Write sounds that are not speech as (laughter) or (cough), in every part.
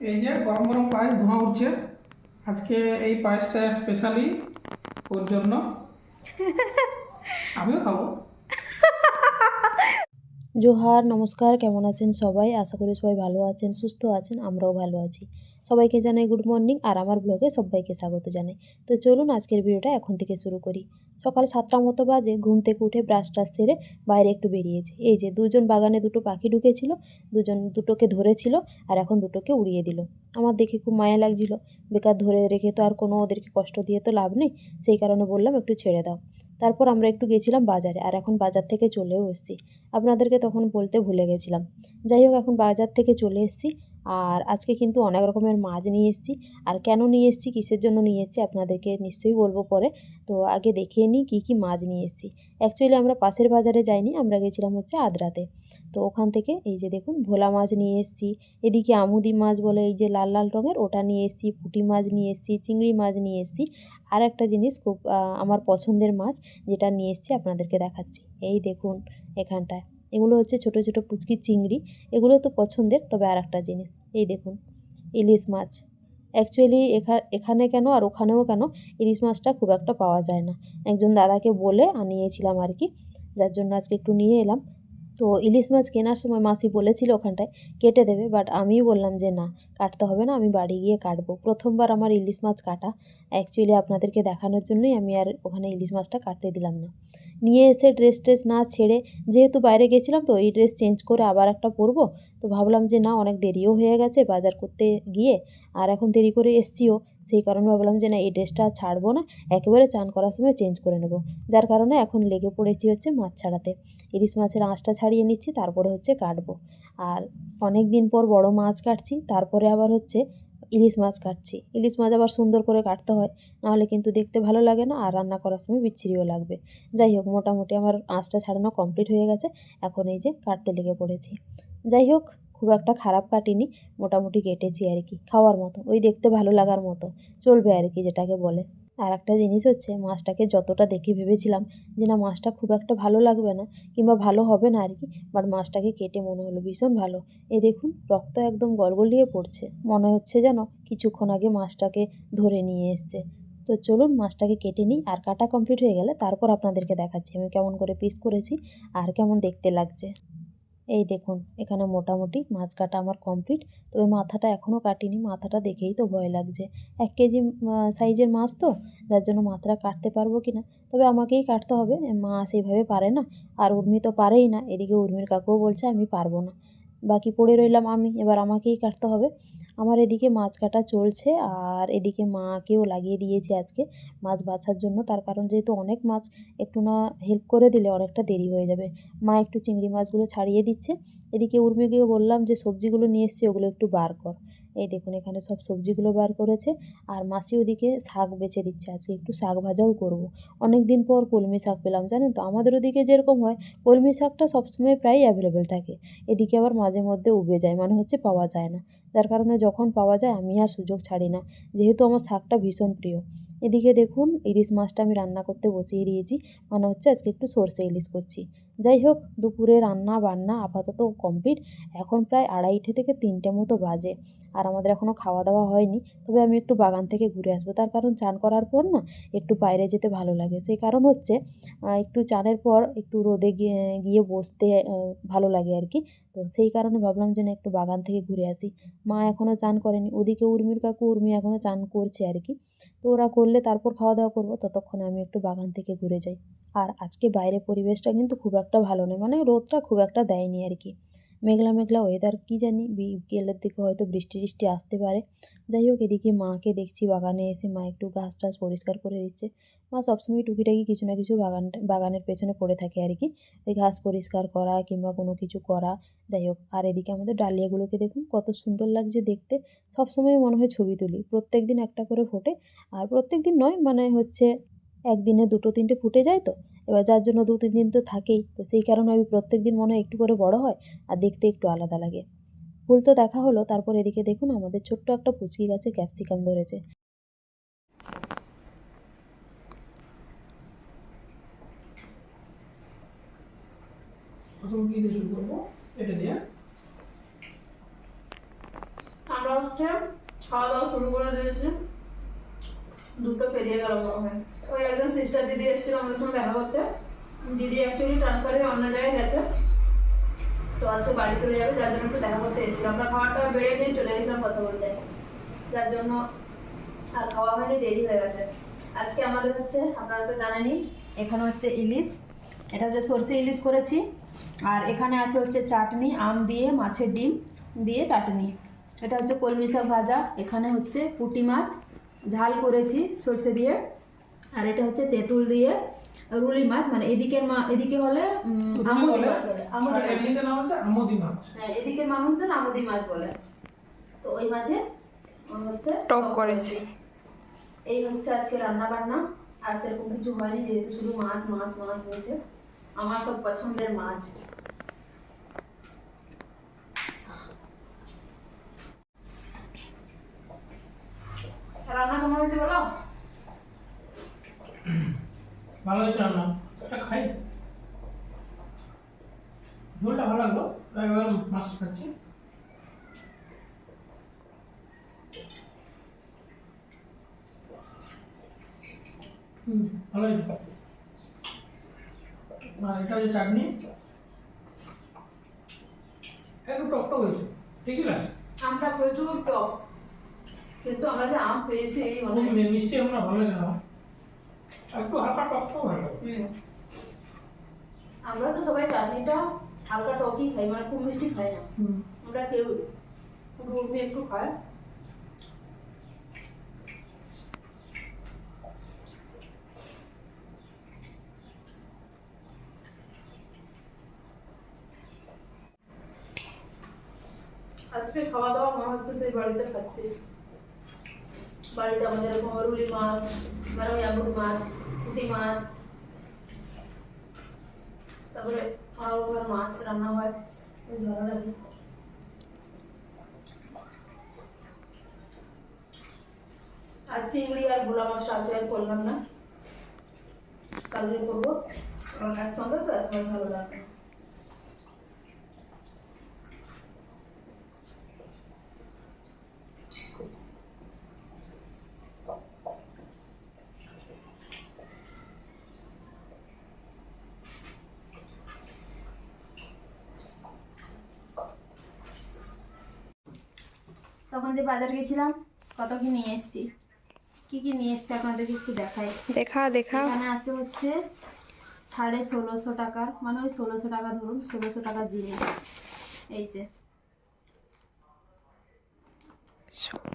এই যে গরম গরম পায়েস ধোঁয়া উঠছে। আজকে এই পায়েসটা স্পেশালি ওর জন্য। (laughs) আমিও খাব। জোহার, নমস্কার, কেমন আছেন সবাই? আশা করি সবাই ভালো আছেন, সুস্থ আছেন, আমরাও ভালো আছি। সবাইকে জানাই গুড মর্নিং আর আমার ব্লগে সবাইকে স্বাগত জানাই। তো চলুন আজকের ভিডিওটা এখন থেকে শুরু করি। সকাল সাতটা মতো বাজে, ঘুম থেকে উঠে ব্রাশ ট্রাশ সেরে বাইরে একটু বেরিয়েছি। এই যে দুজন বাগানে দুটো পাখি ঢুকেছিল, দুজন দুটোকে ধরেছিল আর এখন দুটোকে উড়িয়ে দিল। আমার দেখে খুব মায়া লাগছিল। বেকার ধরে রেখে তো আর কোনো ওদেরকে কষ্ট দিয়ে তো লাভ নেই, সেই কারণে বললাম একটু ছেড়ে দাও। তারপর আমরা একটু গেছিলাম বাজারে আর এখন বাজার থেকে চলেও এসেছি। আপনাদেরকে তখন বলতে ভুলে গেছিলাম। যাই হোক, এখন বাজার থেকে চলে এসেছি আর আজকে কিন্তু অনেক রকমের মাছ নিয়ে এসেছি। আর কেন নিয়ে এসেছি, কিসের জন্য নিয়ে এসেছি, আপনাদেরকে নিশ্চয়ই বলব পরে। তো আগে দেখিয়ে নিই কী কী মাছ নিয়ে এসেছি। অ্যাকচুয়ালি আমরা পাশের বাজারে যাইনি, আমরা গেছিলাম হচ্ছে আদ্রাতে। তো ওখান থেকে এই যে দেখুন, ভোলা মাছ নিয়ে এসেছি। এদিকে আমুদি মাছ বলে এই যে লাল লাল রঙের, ওটা নিয়ে এসেছি। পুঁটি মাছ নিয়ে এসেছি, চিংড়ি মাছ নিয়ে এসেছি। আর একটা জিনিস খুব আমার পছন্দের মাছ যেটা নিয়ে এসেছি আপনাদেরকে দেখাচ্ছি। এই দেখুন এখানটায়। এগুলো হচ্ছে ছোট ছোট পুচকি চিংড়ি। এগুলো তো পছন্দের, তবে আর একটা জিনিস, এই দেখুন ইলিশ মাছ। অ্যাকচুয়ালি এখানে কেন আর ওখানেও কেন ইলিশ মাছটা খুব একটা পাওয়া যায় না। একজন দাদাকে বলে আনিয়েছিলাম আর কি, যার জন্য আজকে একটু নিয়ে এলাম। তো ইলিশ মাছ কেনার সময় মাসি বলেছিল ওখানটায়, কেটে দেবে বাট আমিই বললাম যে না, কাটতে হবে না, আমি বাড়ি গিয়ে কাটবো। প্রথমবার আমার ইলিশ মাছ কাটা। অ্যাকচুয়ালি আপনাদেরকে দেখানোর জন্যই আমি আর ওখানে ইলিশ মাছটা কাটতে দিলাম না। নিয়ে এসে ড্রেস ট্রেস না ছেড়ে, যেহেতু বাইরে গেছিলাম তো এই ড্রেস চেঞ্জ করে আবার একটা পরবো, তো ভাবলাম যে না, অনেক দেরিও হয়ে গেছে বাজার করতে গিয়ে, আর এখন দেরি করে এসছিও সেই কারণে ভাবলাম যে না, এই ড্রেসটা আর ছাড়বো না, একেবারে চান করার সময় চেঞ্জ করে নেব। যার কারণে এখন লেগে পড়েছি হচ্ছে মাছ ছাড়াতে। ইলিশ মাছের আঁশটা ছাড়িয়ে নিচ্ছি, তারপরে হচ্ছে কাটবো। আর অনেক দিন পর বড় মাছ কাটছি, তারপরে আবার হচ্ছে ইলিশ মাছ কাটছি। ইলিশ মাছ আবার সুন্দর করে কাটতে হয়, নাহলে কিন্তু দেখতে ভালো লাগে না, আর রান্না করার সময় বিচ্ছিরিও লাগবে। যাই হোক, মোটামুটি আমার আঁচটা ছাড়ানো কমপ্লিট হয়ে গেছে, এখন এই যে কাটতে লেগে পড়েছি। যাই হোক খুব একটা খারাপ কাটিনি, মোটামুটি কেটেছি আর কি, খাওয়ার মতো, ওই দেখতে ভালো লাগার মতো, চলবে আর কি যেটাকে বলে। আর একটা জিনিস হচ্ছে, মাছটাকে যতটা দেখে ভেবেছিলাম যে না, মাছটা খুব একটা ভালো লাগবে না, কিংবা ভালো হবে না আর কি, বাট মাছটাকে কেটে মনে হলো ভীষণ ভালো। এ দেখুন, রক্ত একদম গলগলিয়ে পড়ছে, মনে হচ্ছে যেন কিছুক্ষণ আগে মাছটাকে ধরে নিয়ে এসছে। তো চলুন, মাছটাকে কেটে নিই, আর কাটা কমপ্লিট হয়ে গেলে তারপর আপনাদেরকে দেখাচ্ছি, আমি কেমন করে পিস করেছি, আর কেমন দেখতে লাগছে। এই দেখুন, এখানে মোটামুটি মাছ কাটা আমার কমপ্লিট তবে মাথাটা এখনও কাটিনি, মাথাটা দেখেই তো ভয় লাগছে। এক কেজি সাইজের মাছ তো, যার জন্য মাথাটা কাটতে পারব কি না তবে আমাকেই কাটতে হবে মাছ সেইভাবে পারে না। আর উর্মি তো পারেই না, এদিকে উর্মির কাকুও বলছে আমি পারব না। বাকি পড়ে রইলাম আমি, এবার আমাকেই কাটতে হবে। আমার এদিকে মাছ কাটা চলছে, আর এদিকে মাকেও লাগিয়ে দিয়েছি আজকে মাছ বাছার জন্য। তার কারণ যেহেতু অনেক মাছ, একটু না হেল্প করে দিলে অনেকটা দেরি হয়ে যাবে। মা একটু চিংড়ি মাছগুলো ছাড়িয়ে দিচ্ছে। এদিকে উর্মিকেও বললাম যে, সবজিগুলো নিয়ে এসছি, ওগুলো একটু বার কর। এই দেখুন, এখানে সব সবজিগুলো বার করেছে। আর মাসি ওদিকে শাক বেছে দিচ্ছে। আজকে একটু শাক ভাজাও করব। অনেক দিন পর কলমি শাক পেলাম, জানেন তো? আমাদের ওদিকে যেরকম হয়, কলমি শাকটা সবসময় প্রায় অ্যাভেলেবেল থাকে। এদিকে আবার মাঝে মধ্যে উবে যায় মানে হচ্ছে পাওয়া যায় না। যার কারণে যখন পাওয়া যায়, আমি আর সুযোগ ছাড়ি না। যেহেতু আমার শাকটা ভীষণ প্রিয়। এদিকে দেখুন, ইলিশ মাছটা আমি রান্না করতে বসিয়ে দিয়েছি। মানে হচ্ছে আজকে একটু সর্ষে ইলিশ করছি। যাই হোক দুপুরে রান্না বান্না আপাতত কমপ্লিট। এখন প্রায় আড়াইটে থেকে তিনটে মতো বাজে আর আমাদের এখনও খাওয়া দাওয়া হয়নি। তবে আমি একটু বাগান থেকে ঘুরে আসব। তার কারণ চান করার পর না একটু বাইরে যেতে ভালো লাগে। সেই কারণ হচ্ছে একটু চানের পর একটু রোদে গিয়ে গিয়ে বসতে ভালো লাগে আর কি। তো সেই কারণে ভাবলাম যে না একটু বাগান থেকে ঘুরে আসি। মা এখনও চান করেনি। ওদিকে উর্মির কাকু, উর্মি এখনও চান করছে আর কি। তো ওরা করলে তারপর খাওয়া দাওয়া করব। ততক্ষণে আমি একটু বাগান থেকে ঘুরে যাই। আর আজকে বাইরে পরিবেশটা কিন্তু খুব একটা ভালো নয় মানে রোদটা খুব একটা দেয়নি আর কি মেঘলা মেঘলা ওয়েদার কী জানি, বিকেলের দিকে হয়তো বৃষ্টি টিষ্টি আসতে পারে। যাই হোক, এদিকে মাকে দেখছি বাগানে এসে, মা একটু ঘাস টাস পরিষ্কার করে দিচ্ছে। মা সবসময় টুকিটাকি কিছু না কিছু বাগান, বাগানের পেছনে পড়ে থাকে আর কি ওই ঘাস পরিষ্কার করা কিংবা কোনো কিছু করা, যাই হোক। আর এদিকে আমাদের ডালিয়াগুলোকে দেখুন, কত সুন্দর লাগছে দেখতে। সবসময় মনে হয় ছবি তুলি, প্রত্যেক দিন একটা করে ফোটে। আর প্রত্যেক দিন নয় মানে হচ্ছে একদিনে দুটো তিনটে ফুটে যায় তো। এবার যার জন্য দু তিন দিন তো থাকেই তো সেই কারণে আমি প্রত্যেক দিন মনে হয় একটু করে বড় হয় আর দেখতে একটু আলাদা লাগে। ফুল তো দেখা হলো তারপর এদিকে দেখুন আমাদের ছোট্ট একটা পুচকি গাছে ক্যাপসিকাম ধরেছে। প্রথম কী দিয়ে শুরু করব? এটা দিয়ে। আমরা আমরা হচ্ছে খাওয়া দাওয়া শুরু করে দিয়েছি। দুটো পেরিয়ে গেল মনে হয়। ওই একজন সিস্টার দিদি এসেছিল, আমাদের সঙ্গে দেখা করতে। দিদি অ্যাকচুয়ালি ট্রান্সফার হয়ে অন্য জায়গায় গেছে। তো আজকে বাড়ি চলে যাবে, যার জন্য একটু দেখা করতে এসেছিলাম। আমরা খাওয়াটা বেড়ে নিয়ে চলে গেছিলাম কথা বলতে। যার জন্য আর খাওয়া হয়নি, দেরি হয়ে গেছে। আজকে আমাদের হচ্ছে, আপনারা তো জানেনই, এখানে হচ্ছে ইলিশ। এটা হচ্ছে সর্ষে ইলিশ করেছি। আর এখানে আছে হচ্ছে চাটনি, আম দিয়ে, মাছের ডিম দিয়ে চাটনি। এটা হচ্ছে কলমি শাক ভাজা। এখানে হচ্ছে পুঁটি মাছ ঝাল করেছি সর্ষে দিয়ে। আর এটা হচ্ছে তেঁতুল দিয়ে। রুলি মাছ মানে এদিকের মা এদিকে হলে আমুদি মাছ হ্যাঁ এদিকের মানুষজন আমুদি মাছ বলে। তো ওই মাছে হচ্ছে টক করেছি। এই হচ্ছে আজকে রান্না বান্না আর সেরকম কিছু হয়নি যেহেতু শুধু মাছ মাছ মাছ হয়েছে। আমার সব পছন্দের মাছ। রান্না কেমন হয়েছে বলো? ভালো হয়েছে রান্না। এটা খাই। ঝোলটা ভালো লাগল এবার মাছ খাচ্ছি। হুম ভালো হয়েছে। আর এটা হচ্ছে চাটনি। একটু টক টক হয়েছে। ঠিকই লাগছে আমটা প্রচুর টক। কিন্তু আমরা যে আম পেয়েছি এই মানে মিষ্টি আমরা ভালো লাগে না একটু হালকা টক টক ভালো হুম। আমরা তো সবাই চাটনিটা হালকা টকই খাই মানে খুব মিষ্টি খাই না। আমরা কেউ একটু খায়। আজকে খাওয়া দাওয়া মনে হচ্ছে সেই বাড়িতে খাচ্ছি। বাড়িতে আমাদের এরকম মাছ মানে মাছ, পুঁটি মাছ, তারপরে আরও মাছ রান্না হয়। বেশ ভালো লাগে। আর চিংড়ি আর ভোলা মাছটা আছে, আর করলাম না। কালকে করব। কারণ একসঙ্গে তো এখন ভালো লাগবে তখন যে বাজার গেছিলাম কত কি নিয়ে এসেছি? কি কি নিয়ে এসেছি আপনাদেরকে একটু দেখাই। দেখা দেখা। এখানে আছে হচ্ছে সাড়ে ষোলোশো টাকার মানে ওই ষোলোশো টাকা ধরুন ষোলোশো টাকার জিনিস। এই যে।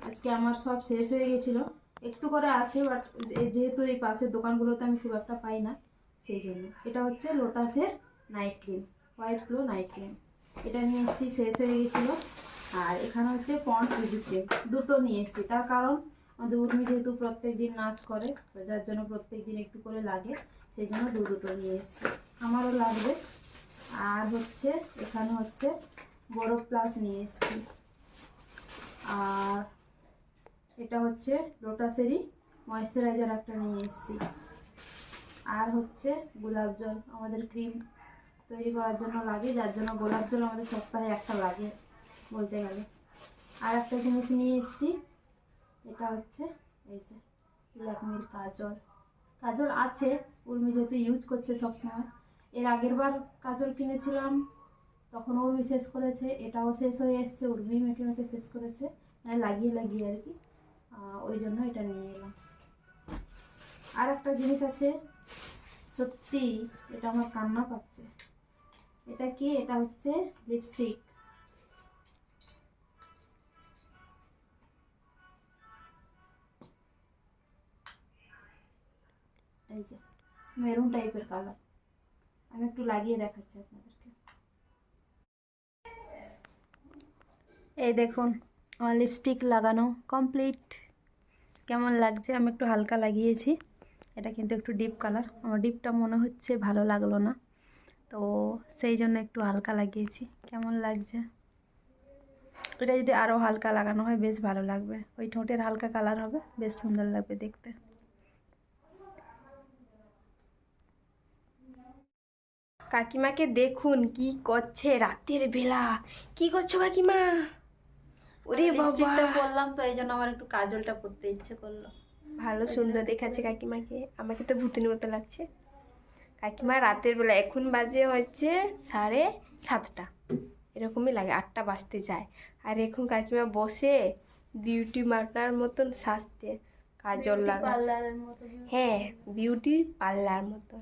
আজকে আমার সব শেষ হয়ে গেছিল। একটু করে আছে বাট যেহেতু এই পাশের দোকানগুলোতে আমি খুব একটা পাই না সেই জন্য। এটা হচ্ছে লোটাসের night cream white glow night cream এটা নিয়ে এসেছি শেষ হয়ে গেছিল। আর এখানে হচ্ছে পন্স ক্রিম দুটো নিয়ে এসেছি। তার কারণ আমাদের উর্মি যেহেতু প্রত্যেক দিন নাচ করে যার জন্য প্রত্যেক দিন একটু করে লাগে, সেই জন্য দু দুটো নিয়ে এসেছি। আমারও লাগবে। আর হচ্ছে এখানে হচ্ছে বড় প্লাস নিয়ে এসেছি। আর এটা হচ্ছে লোটাসেরই ময়েশ্চারাইজার একটা নিয়ে এসেছি। আর হচ্ছে গোলাপ জল, আমাদের ক্রিম তৈরি করার জন্য লাগে, যার জন্য গোলাপ জল আমাদের সপ্তাহে একটা লাগে। বলতে গেলে। আর একটা জিনিস নিয়ে এসেছি, এটা হচ্ছে এই যে ল্যাকমির কাজল। কাজল আছে, উর্মি যেহেতু ইউজ করছে সবসময়। এর আগের বার কাজল কিনেছিলাম, তখন উর্মি শেষ করেছে, এটাও শেষ হয়ে এসছে, উর্মি মেখে মেখে শেষ করেছে মানে লাগিয়ে লাগিয়ে আর কি। ওই জন্য এটা নিয়ে এলাম। আর একটা জিনিস আছে, সত্যি এটা আমার কান্না পাচ্ছে। এটা কি? এটা হচ্ছে লিপস্টিক এই যে মেরুন টাইপের কালার আমি একটু লাগিয়ে দেখাচ্ছি আপনাদেরকে। এই দেখুন, আমার লিপস্টিক লাগানো কমপ্লিট কেমন লাগছে? আমি একটু হালকা লাগিয়েছি। এটা কিন্তু একটু ডিপ কালার আমার ডিপটা মনে হচ্ছে ভালো লাগল না। তো সেই জন্য একটু হালকা লাগিয়েছি। কেমন লাগছে? এটা যদি আরও হালকা লাগানো হয়, বেশ ভালো লাগবে। ওই ঠোঁটের হালকা কালার হবে, বেশ সুন্দর লাগবে দেখতে। কাকিমাকে দেখুন কি করছে রাতের বেলা। কি করছ কাকিমা? ওরে বাবা। বললাম তো এই জন্য আমার একটু কাজলটা পরতে ইচ্ছে করল। ভালো সুন্দর দেখাচ্ছে কাকিমাকে। আমাকে তো ভূতির মতো লাগছে। কাকিমা রাতের বেলা এখন বাজে হচ্ছে সাড়ে সাতটা। এরকমই লাগে আটটা বাজতে যায়। আর এখন কাকিমা বসে বিউটি মার্টার মতন সাজতে। কাজল মতো হ্যাঁ বিউটি পার্লার মতো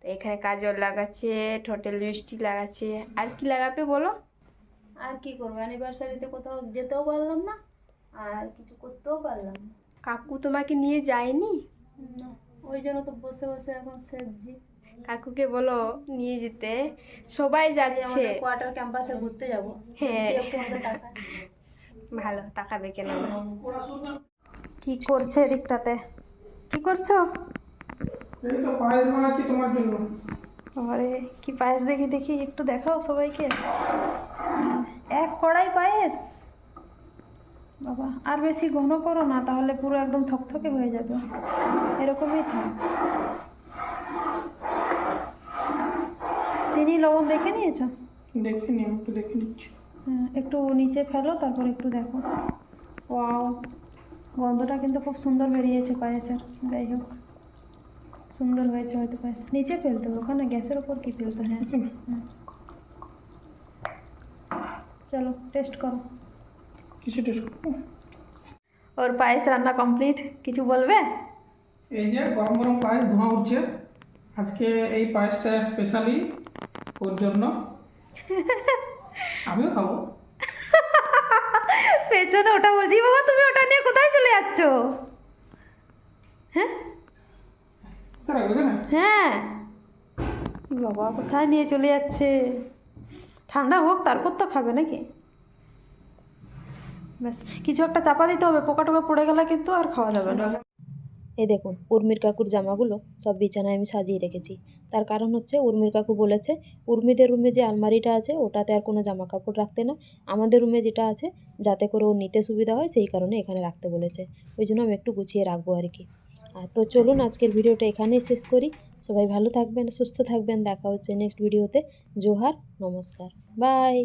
তো এখানে কাজল লাগাচ্ছে ঠোঁটে লিপস্টিক লাগাচ্ছে। আর কি লাগাবে বলো? আর কি করব? অ্যানিভার্সারিতে কোথাও যেতেও পারলাম না আর কিছু করতেও পারলাম না। কাকু তোমাকে নিয়ে যায়নি? না, ওই জন্য তো বসে বসে এখন সেজছি। কাকুকে বলো নিয়ে যেতে। সবাই যাচ্ছে। কোয়ার্টার ক্যাম্পাসে ঘুরতে যাব। হ্যাঁ। ভালো তাকাবে কেন? কি করছে এদিকটাতে? কি করছ? এই তো পায়েস বানাচ্ছি তোমার জন্য। আরে কি পায়েস দেখি দেখি একটু দেখাও সবাইকে। এক কড়াই পায়েস? বাবা আর বেশি ঘন করো না তাহলে পুরো একদম থকথকে হয়ে যাবে। এরকমই থাক। চিনি লবণ দেখে নিয়েছ? দেখে নি আমি একটু দেখে নিচ্ছি। হ্যাঁ একটু নিচে ফেলো তারপর একটু দেখো। ওয়াও গন্ধটা কিন্তু খুব সুন্দর বেরিয়েছে পায়েসের। যাই হোক। সুন্দর হয়েছে হয়তো পায়েস নিচে ফেলতে হবে ওখানে গ্যাসের ওপর কি ফেলতে হ্যাঁ? চলো টেস্ট করো। কিছু টেস্ট করব ওর পায়েস রান্না কমপ্লিট কিছু বলবে? এই যে গরম গরম পায়েস ধোঁয়া উঠছে। আজকে এই পায়েসটা স্পেশালি ওর জন্য। (laughs) আমিও খাব। পেছনে ওটা বলছি বাবা তুমি ওটা নিয়ে কোথায় চলে যাচ্ছ? হ্যাঁ? হ্যাঁ। বাবা কোথায় নিয়ে চলে যাচ্ছে? ঠান্ডা হোক তারপর তো খাবে নাকি? ব্যাস কিছু একটা চাপা দিতে হবে পোকা টোকা পড়ে গেলে কিন্তু আর খাওয়া যাবে না। এই দেখুন উর্মির কাকুর জামাগুলো সব বিছানায় আমি সাজিয়ে রেখেছি। তার কারণ হচ্ছে উর্মির কাকু বলেছে উর্মিদের রুমে যে আলমারিটা আছে ওটাতে আর কোনো জামা কাপড় রাখতে না। আমাদের রুমে যেটা আছে যাতে করে ও নিতে সুবিধা হয় সেই কারণে এখানে রাখতে বলেছে। ওই জন্য আমি একটু গুছিয়ে রাখব আর কি। তো চলুন আজকের ভিডিওটা এখানেই শেষ করি। সবাই ভালো থাকবেন, সুস্থ থাকবেন। দেখা হচ্ছে নেক্সট ভিডিওতে জোহার, নমস্কার। বাই